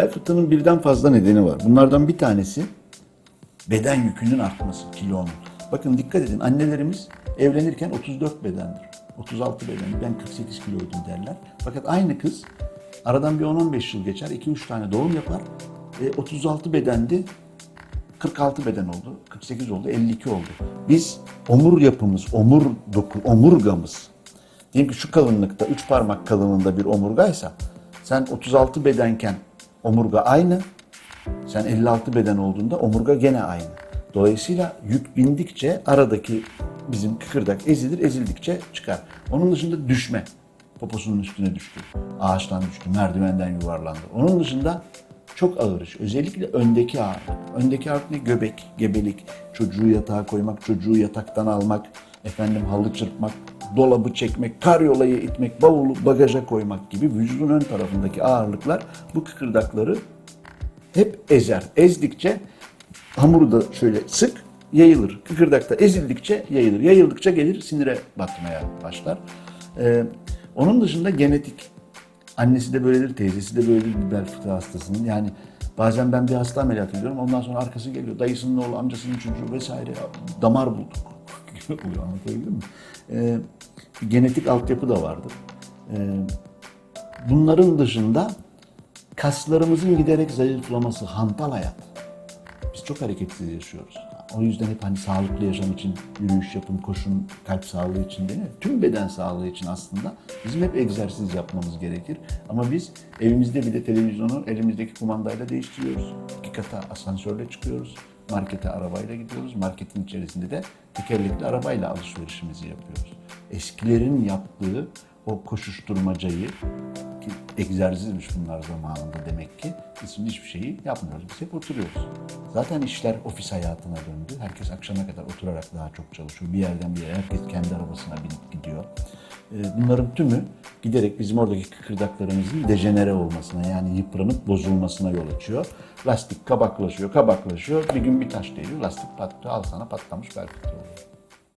Bel fıtığının birden fazla nedeni var. Bunlardan bir tanesi beden yükünün artması, kilonun. Bakın dikkat edin annelerimiz evlenirken 34 bedendir. 36 beden, ben 48 kiloydum derler. Fakat aynı kız aradan bir 10-15 yıl geçer, 2-3 tane doğum yapar. E, 36 bedendi, 46 beden oldu, 48 oldu, 52 oldu. Biz omur yapımız, omur doku, omurgamız, diyelim ki şu kalınlıkta, 3 parmak kalınlığında bir omurgaysa, sen 36 bedenken omurga aynı, sen 56 beden olduğunda omurga gene aynı. Dolayısıyla yük bindikçe aradaki bizim kıkırdak ezilir, ezildikçe çıkar. Onun dışında düşme. Poposunun üstüne düştü, ağaçtan düştü, merdivenden yuvarlandı. Onun dışında çok ağır iş. Özellikle öndeki ağırlık. Öndeki ağırlık ne? Göbek, gebelik, çocuğu yatağa koymak, çocuğu yataktan almak, efendim halı çırpmak, dolabı çekmek, karyolayı itmek, bavulu bagaja koymak gibi vücudun ön tarafındaki ağırlıklar bu kıkırdakları hep ezer. Ezdikçe hamuru da şöyle sık yayılır. Kıkırdakta ezildikçe yayılır. Yayıldıkça gelir sinire batmaya başlar. Ee, onun dışında genetik. Annesi de böyledir, teyzesi de böyledir bel fıtığı hastasının. Yani bazen ben bir hasta ameliyat ediyorum. Ondan sonra arkası geliyor. Dayısının oğlu, amcasının çocuğu vesaire. Damar bulduk. oluyor anlatabildim mi? Ee, genetik altyapı da vardır. Ee, bunların dışında kaslarımızın giderek zayıflaması, hantal hayat. Biz çok hareketsiz yaşıyoruz. O yüzden hep hani sağlıklı yaşam için yürüyüş yapın, koşun, kalp sağlığı için değil mi? Tüm beden sağlığı için aslında bizim hep egzersiz yapmamız gerekir. Ama biz evimizde bile televizyonu elimizdeki kumandayla değiştiriyoruz. İki kata asansörle çıkıyoruz. Markete arabayla gidiyoruz. Marketin içerisinde de tekerlekli arabayla alışverişimizi yapıyoruz. Eskilerin yaptığı o koşuşturmacayı ki egzersizmiş bunlar zamanında demek ki. Biz hiçbir şeyi yapmıyoruz. Biz hep oturuyoruz. Zaten işler ofis hayatına döndü. Herkes akşama kadar oturarak daha çok çalışıyor. Bir yerden bir yere herkes kendi arabasına binip gidiyor. Ee, Bunların tümü giderek bizim oradaki kıkırdaklarımızın dejenere olmasına yani yıpranıp bozulmasına yol açıyor. Lastik kabaklaşıyor, kabaklaşıyor. Bir gün bir taş değiyor, lastik patlıyor. Al sana patlamış bel fıtığı oluyor.